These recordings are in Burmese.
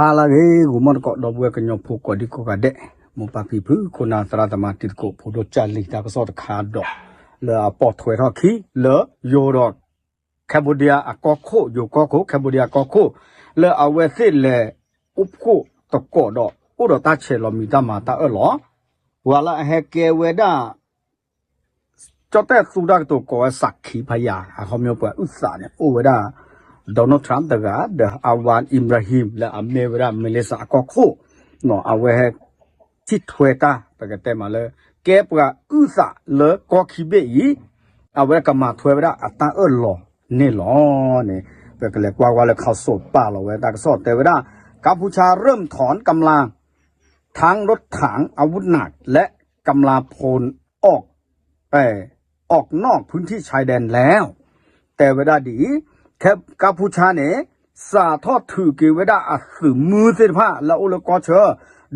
ဟာလာရေကိုမတ်ကောတော့ဘွယ်ကညောဖို့ကောဒီကိုကတဲ့မပပီဘူးခုနာသရတမတိကိုဖို့တော့ကြလိတာကစောတခါတော့လာပေါ်ထွေတော့ခီလာယိုတော့ကမ်ဘောဒီးယားအကောခိုယိုကောခိုကမ်ဘောဒီးယားကောခိုလာအဝဲစစ်လေဥပကိုတကောတော့ဥတော့တချေလောမီတမာတာအဲ့လောဝါလာဟဲကေဝဲဒါจอแต่สุดาตัวก็สักขีพยาเขามีปอุตสาเนี่ยโอ้เวดา โดนัลด์ทรัมป์ตะกาเดอาวานอิมราฮิมและอเมริกาเมเลสาก็โคเนาะเอาไว้ที่ทเวตาตะกะแต่มาเลยแกปะอุตสาเลก็ขีเบอีเอาไว้ก็มาทเวดาอัตตาเออหลอนี่หลอนี่เปก็เลยกว่าว่าเลยเขาสดป่าเราไว้ตากสอดแต่เวลากัมพูชาเริ่มถอนกำลังทั้งรถถังอาวุธหนักและกำลังพลออกเออออกนอกพื้นที่ชายแดนแล้ว แต่เวลาดี แค่กัมพูชาเนี่ยสาทอดถือกีเวลาอัดสื่อมือเส้นผ้าแล้วอุลกอเชอ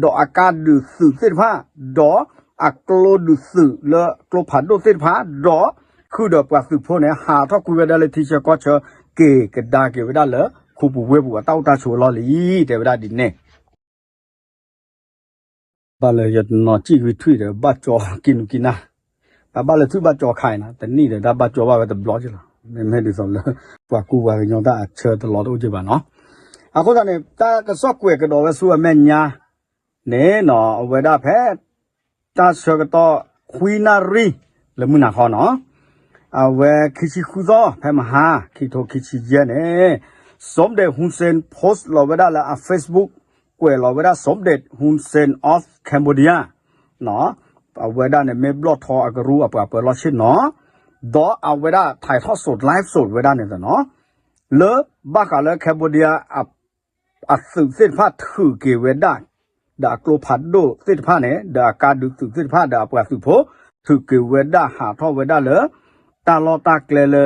ดอกอาการดือสื่อเส้นผ้าดอกอักโลดือสื่อและกลผันโดเส้นผ้าดอกคือดอกปลาสื่อพวกเนี่ยหาทอดคุยเวลาเลยที่เชก็เชอเกกระดาเกเวลาเลยคูปูเวบุเต้าตาชัวลอลีแต่เวลาดีเนี่ย ဘာလဲရနော်ကြည့်ပြီးထွေတယ်ဘတ်ကြောกินกินနာဘာလဲသူဘတ်ကြောခိုင်နာတနေ့တယ်ဒါဘတ်ကြောပါပဲတဘလော့ချလာ မဲမဲဒီဆောင်လဲပွားကူပါညောတာချေတလောတော့ကြပါနော်အခုတည်းတာကစော့ကွယ်ကတော့ဆူအမဲညာနဲနော်ဝေဒဖဲတာဆကတော့ခွီနာရီလမနာခေါနော်အဝဲခီချီခူသောဖဲမဟာခီတိုခီချီရဲနဲစ ோம் တဲ့ဟွန်စင် post လောဝဒါလာ Facebook ကွယ်လောဝဒါสมเด็จฮุนเซนออฟแคนเบเดียเนาะเอาเวดาเนี่ยเมบลอทออากรูอ่ะปะเปิดลอชิเนาะดอเอาเวดาถ่ายทอดสดไลฟ์สดเวดาเนี่ยเนาะ เลบักกะเลแคนเบเดียอ่ะอ่ะสืบเส้นผ้าถือเกเวดาดากโลพัดโดเส้นผ้าเนี่ยดาการดูสืบเส้นผ้าดาปะสืบโพถือเกเวดาหาทอเวดาเลตาลอตาเกลเล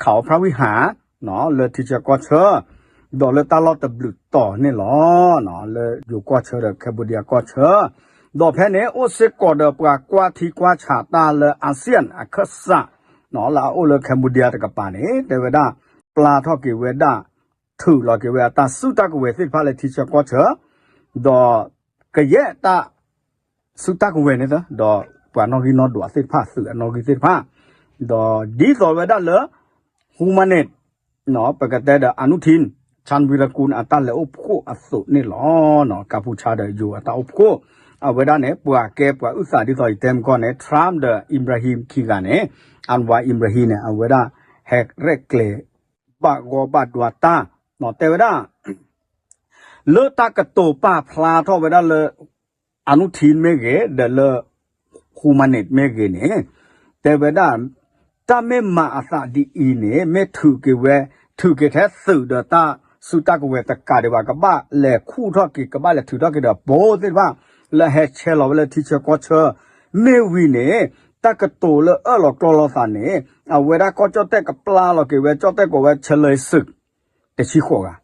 เขาพระวิหารเนาะเลที่จะก็เชอ ดอลตาลอตบลุต่อนี่หรอเนาะเลยอยู่กว่าเชอแคบูเดียก็เชอดอแพ้เนี่ยโอเซกอดปากกว่าที่กว่าชาตาเลยอาเซียนอะคัสะ နော်လာအိုလကမ်ဘူဒီးယားတကပါနေတေဝဒပလာထော့ကေဝဒထုလကေဝတာစုတကဝေသိဖာလေတီချာကောချာဒေါ်ကရဲ့တာစုတကဝေနေဒေါ်ပနောဂီနောဒွာသိဖာစုအနောဂီသိဖာဒေါ်ဒီသောဝဒလဟူမနက်နော်ပကတဲ့အနုသင်ချန်ဝီရကုန်အတလေအုပ်ကိုအဆုနေလောနော်ကပူချာတဲ့ယူအတအုပ်ကို ดอดีดอเวดาเลฮูมาเนตเนาะปกติดอนุทิน ชันวีรกูลอัตเลอุปโคอสุนี่หรอเนาะกัมพูชาเดอยู่อัตอุปโคအဝဒနဲ့ပွာကဲပွာဥစာဒီဆိုတမ်ကောနဲ့ထရမ်ဒအင်ဘရာဟင်ခီကနဲ့အန်ဝါအင်ဘရာဟင်နဲ့အဝဒဟက်ရက်လေဘဂောဘတ်ဝတာနော်တေဝဒလေတကတောပါဖလာတော့ဝဒလေအနုထင်းမေကေဒလေဟူမနစ်မေကေနဲ့တေဝဒတမေမာအသဒီအီနဲ့မေထုကေဝဲထုကေတဲ့သုဒတာสุตากเวตกาเดวากบะแลคู่ทอกิกบะแลถือทอกิดโบติบะ และเฮเชลอเวลทีเชก็เชเมวีเนตะกะโตเลเออลอกลอซาเนอเวดาก็จอแต่กปลาลอกิเวจอแต่ก็เวเฉลยศึกแต่ชิโคกะ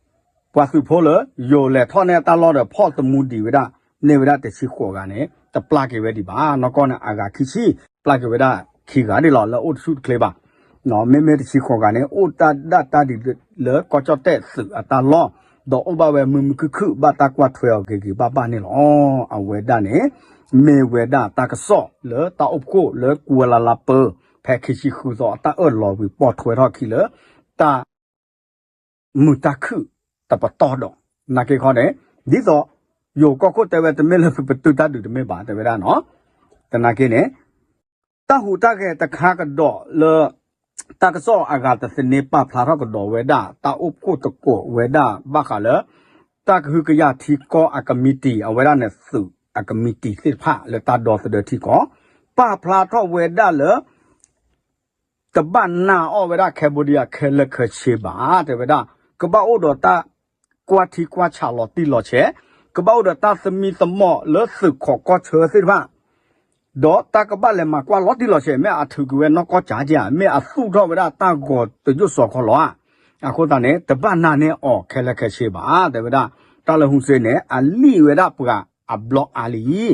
ปวาสุโพเลโยแลทอเนตาลอเดพ่อตมูดีเวดาเนเวดาแต่ชิโคกะเนตะปลาเกเวดิบานอกอนอากาคิชิปลาเกเวดาခိကဒီလောလအုတ်စုကလေပါနော်မေမေတချီခေါ်ကနေအိုတာဒတာဒီလေကောချတဲ့စအတာလော ဒေါ်အဘဝဲမမခုခုဘာတာကွာထွေကေကေဘာဘာနေလောအဝဲဒနေမေဝဲဒတာကဆော့လေတာအုပ်ကိုလေကွာလာလာပဖဲခိရှိခုသောတာအော်လောဝီပေါ်ထွေတော့ခိလေတာမူတခုတပတော်တော့နာကေခေါ်တယ်ဒီတော့ယောကောကိုတဲဝဲတမဲလေပတူတာဒူတမဲပါတဲဝဲဒါနော်တနာကေနေတဟူတကေတခါကတော့လေ ตากซออากาตสเนปะพลาทอกดอเวดาตาอุปโคตโกเวดาบะคาเลตากคือกะยาทีกออากามิติอเวดาเนสุอากามิติสิพะเลตาดอสเดทีกอปะพลาทอเวดาเลตบันนาอเวดาแคโบเดียเคเลเคเชบาเตเวดากะบะโอดอตากวาทีกวาชาลอติลอเชกะบะโอดอตาสมีสมอเลสึขอกอเชสิพะ တော့တကပလည်းမကွာလော်တီလော်ရှေမဲအထူကွယ်နော်ကောချာကြမဲအသူ့တော့ဗဒတာကောတရွတ်စော်ခေါ်လောအခုတန်နဲ့တပနာနဲ့အော်ခဲလက်ခဲရှိပါတဗဒတာလဟုစေနဲ့အလီဝဒပကအဘလော့အာလီ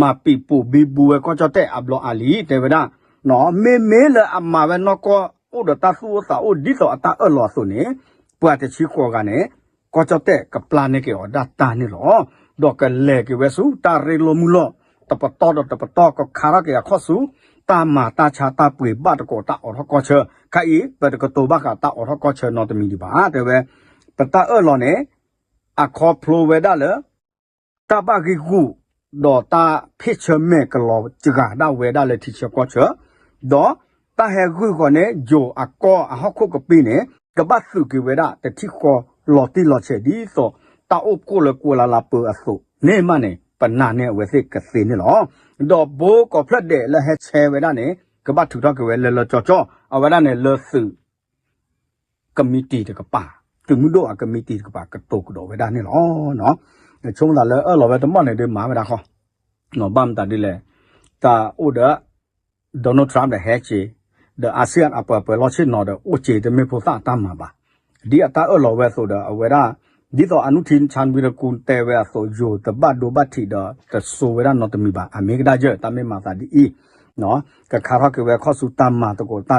မပီပူဘီဘူကောချတဲ့အဘလော့အာလီတဗဒနော်မေမေလအမဝဲနော်ကောဥဒတဆူစာဥဒီတော့အတာအလော်ဆိုနေပွာတချီကောကနဲ့ကောချတဲ့ကပလာနေကေော်ဒါတာနေလောတော့ကလေကေဝဆူတာရေလိုမူလော့ รอดอกกันแหลกเวสุตาเรโลมุลตะปะตอดตะปะตอก็คาราเกียข้อสูตามาตาชาตาปุยบาตะโกตาออทก็เชอใครเปตะกโตบากาตาออทก็เชอนอตมีดีบาแต่เวปะตาเออลอเนี่ยอะคอโพลเวดาเลตาบากิกูดอตาพิชเมกลอจิกาดาเวดาเลทิชก็เชอดอตาเฮกุก็เนี่ยโยอะกออะฮอกก็ปีเนี่ยกบัดสุกิเวดาแต่ที่คอลอติลอเชดีโซตาอบกูเลกูลาลาเปออสุเนมันเนี่ยปนาเนี่ยเวสิกสินี่หรอดอโบก็พระเดละเฮเชเวดาเนี่ နာနဲ့ဝဲစစ်ကစေနေလောတော့ဘိုးကော်ဖရက်တဲ့လဟက်ချဲဝဲတာနဲ့ကပတ်ထူတော့ကဝဲလလကြော်ကြော်အဝဲတာနဲ့လဆုကမတီတကပါသူမှုတော့အကမတီတကပါကတုတ်တော့ဝဲတာနဲ့လောနော်ချုံးလာလဲအဲ့လိုပဲတမနဲ့ဒီမှာဝဲတာခေါ်နော်ဘမ်တာဒီလဲတာအိုဒါဒေါ်နယ်ထရမ့်ရဲ့ဟက်ချီ the ASEAN apa apa lo chin no the oche de me po sa ta ma ba di ata o lo we so da awera ဒီတော့အနုทินချန်ဝီရကုန်တဲဝဲဆိုယိုတပတ်ဒိုဘတ်တီဒါတဆိုဝရနော်တမီပါအမေကဒါကျတမေမာသာဒီအီနော်ကခါရကဝဲခော့စုတမ်မာတကိုတ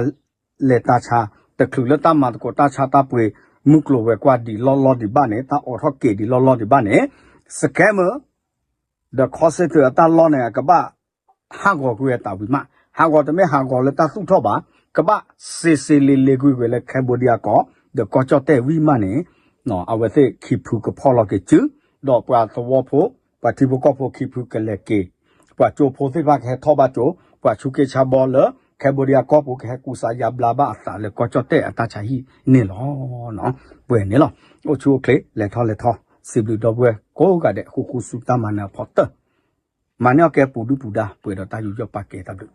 လေတာချာတခုလတမ်မာတကိုတာချာတပွေမုကလိုဝဲကွာဒီလော်လော်ဒီဘာနဲ့တာအော်ထော့ကေဒီလော်လော်ဒီဘာနဲ့စကဲမဒါခော့စစ်တတာလော်နဲ့ကပဟာကောကွေတာဘူးမဟာကောတမေဟာကောလေတာစုထော့ပါကပစေစေလေးလေးကွေကွေလေကမ်ဘောဒီးယားကောဒါကောချော့တဲ့ဝီမနဲ့ နော်အဝတိခိဖုကဖောလကေကျူတော့ပွာသဝဖို့ပွာတိဘကဖို့ခိဖုကလက်ကေပွာချိုဖို့သိပါခဲထောပါချိုပွာချုကေချဘောလကမ္ဘောဒီးယားကောပုခဲကူစာယဘလာဘာအတာလေကောချတဲ့အတာချာဟီနေလောနော်ပွေနေလောဟိုချိုကလေလက်ထောလက်ထောစီဘလူတော့ပွဲကိုကတဲ့ခုခုစုတမနာဖော်တမနောကေပူဒူပူဒါပွေတော့တာယူရပါကေတဘလူ